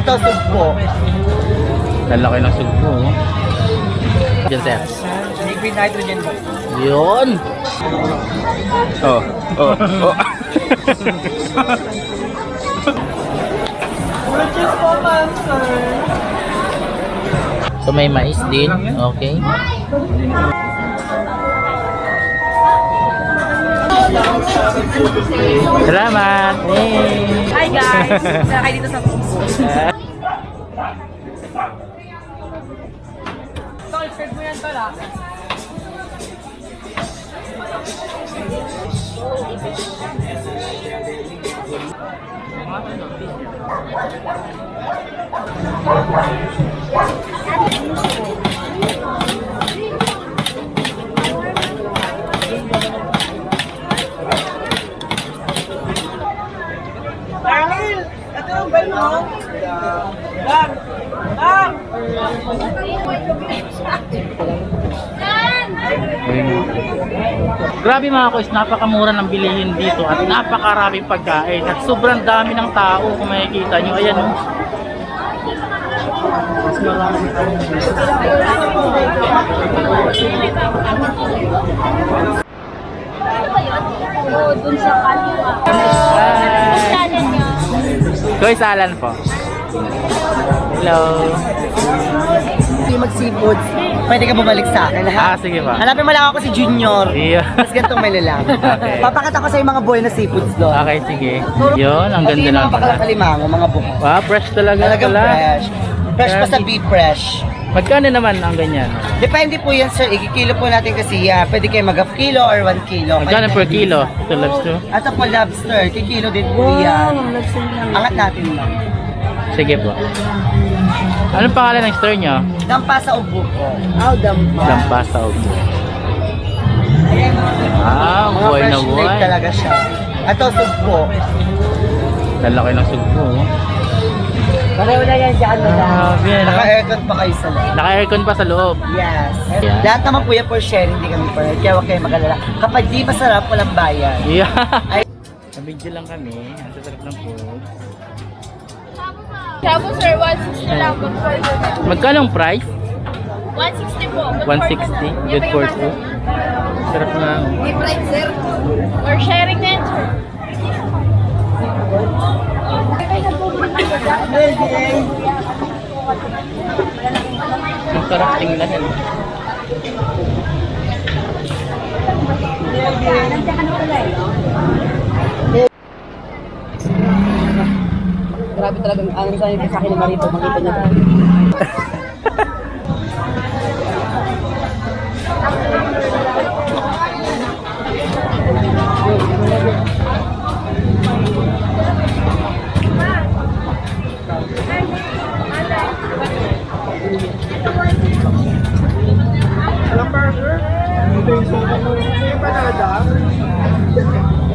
Ito, sugpo. Lalaki ng sugpo. oh. Diyan, sir. Liquid nitrogen ba? Yun. Oh, oh, oh. Purchase po, sir. so may mais din. Okay. Salamat. Hey. Hi guys! Nakakay dito sa Puso. Tol, serve mo yan pala. Maril! Grabe mga kois, napakamura ng bilihin dito at napakaraming pagkain at sobrang dami ng tao kung makikita nyo. Ayan oh. Mas marami dun sa kaliwa. Kois Alan po. Hello. Hindi mag-seafoods. Pwede ka bumalik sa akin, ha? Ah, sige ba. Hanapin mo lang ako si Junior. Iya. Mas ganitong may lalang. Okay. Papakita ko sa yung mga boy na seafoods doon. Okay, sige. Yun, ang ganda lang mga pala. pagkakalimango, mga buko. Wow, fresh talaga Talagang pala. fresh. Fresh pa sa beef fresh. Magkano naman ang ganyan? Depende po yan, sir. Ikikilo po natin kasi yan. Pwede kayo mag-half kilo or 1 kilo. Magkano per kilo? Ito lobster. At po lobster, kikilo din po yan. Angat natin lang. Sige po. Anong pangalan ng store nyo? Dampa sa ubo. Oh, dampa. Lampasa Ubo. Ah, Mga buhay na fresh buhay. made talaga siya. Ito, sugpo. Lalaki ng sugpo. oh. Pareho na yan dyan na lang. Grabe, no? Naka-aircon pa kayo sa loob. Naka-aircon pa sa loob. Yes. Yeah. Lahat naman po yan for sharing, hindi kami pa. Kaya huwag kayo mag-alala. Kapag di masarap, walang bayan. Yeah. Ay. Nabidyo lang kami. Ang sasarap ng food. Shabu sir, 160 lang. Good for you. Magkano ang price? 160 po. Good 160. Good for two. Sarap na. May price sir. Or sharing din sir. Ang sarap tingnan. eh. Grabe talaga. Ang sa sa akin ni Marito, makita niyo.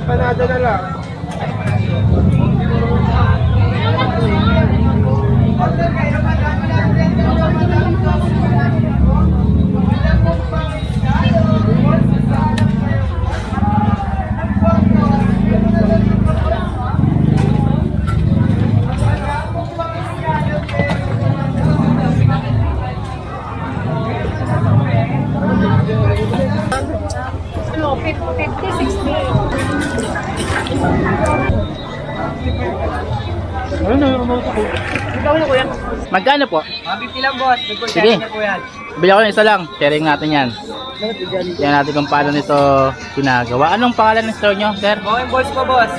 Panada na lang. Ano, 50, 60. Magkano po? Mga 50 lang, boss. Sige. Bili ako ng isa lang. Sharing natin yan. Tingnan natin kung paano nito ginagawa. Anong pangalan ng store nyo, sir? Mga balls po, boss.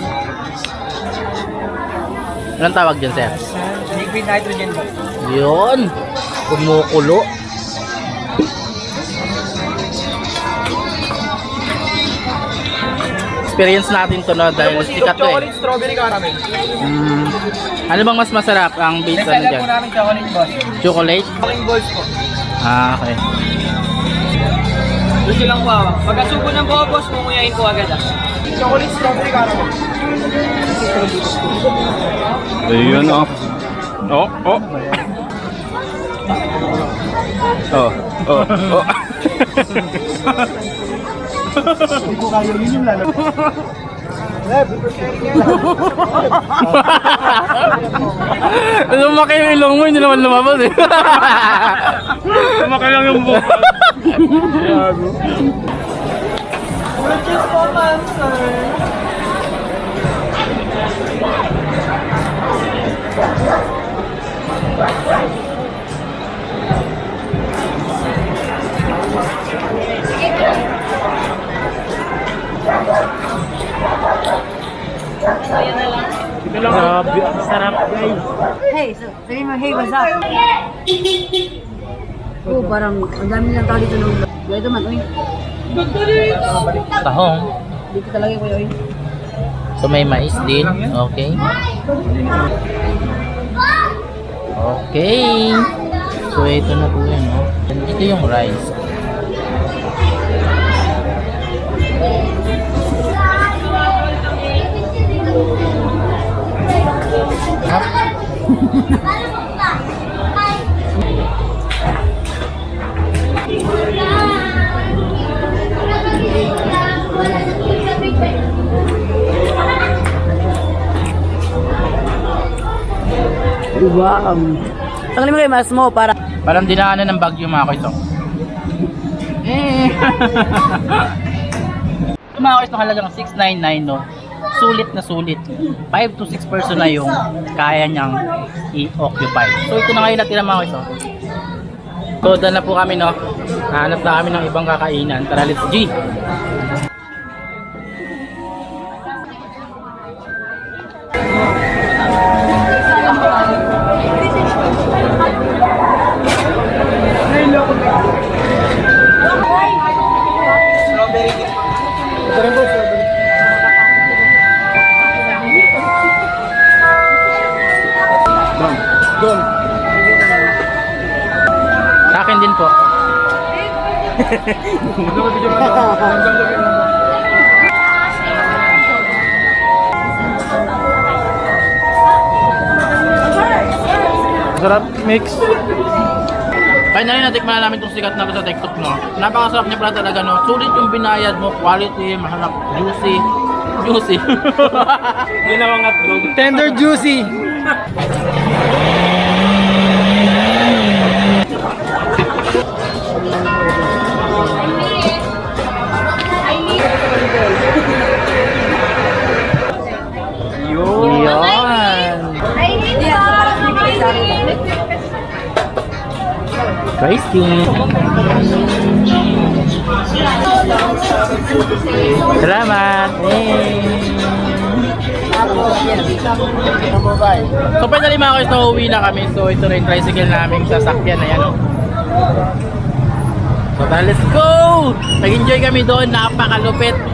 Anong tawag dyan, sir? Liquid nitrogen ba? Yun. Kumukulo. Experience natin to no dahil sikat to eh. Chocolate strawberry caramel. Mm, ano bang mas masarap? Ang base ano dyan? po namin chocolate, boss. Chocolate? Chocolate balls po. Ah, okay. Gusto lang po ako. Pagkasubo ng buo, boss, mumuyain po agad ah. Chocolate strawberry caramel. Ayun oh. Oh, oh. Oh, oh, oh. Hindi ko kaya yun yung lalabas. Lumaki yung ilong mo, hindi naman lumabas eh. Lumaki lang yung buhok. Grabe, sabi mo, hey, what's up? Oo, parang ang dami nilang tao dito nung... Ito man, uy. Tahong. Dito talaga ko, uy. So may mais din. Okay. Okay. So ito na po yan. Oh. Ito yung rice. Hap. Diba? Um, Tanggalin mo kayo mas mo para... Parang dinaanan ng bagyo mga ito. Eh. mga ito halagang 699 no. Sulit na sulit. 5 to 6 person na yung kaya niyang i-occupy. So ito na ngayon natira mga ito. So dahil na po kami no. Hanap na kami ng ibang kakainan. Tara let's G. Sarap mix. Finally, natikman na namin itong sikat na sa TikTok, no? Napakasarap niya pala talaga, no? Sulit yung binayad mo, quality, mahanap, juicy. Juicy. Hindi na mga vlog. Tender juicy. Tasty. Salamat. Hey. So finally mga guys, so uwi na kami. So ito rin tricycle namin sasakyan na yan. oh. So let's go! Nag-enjoy kami doon, napakalupit.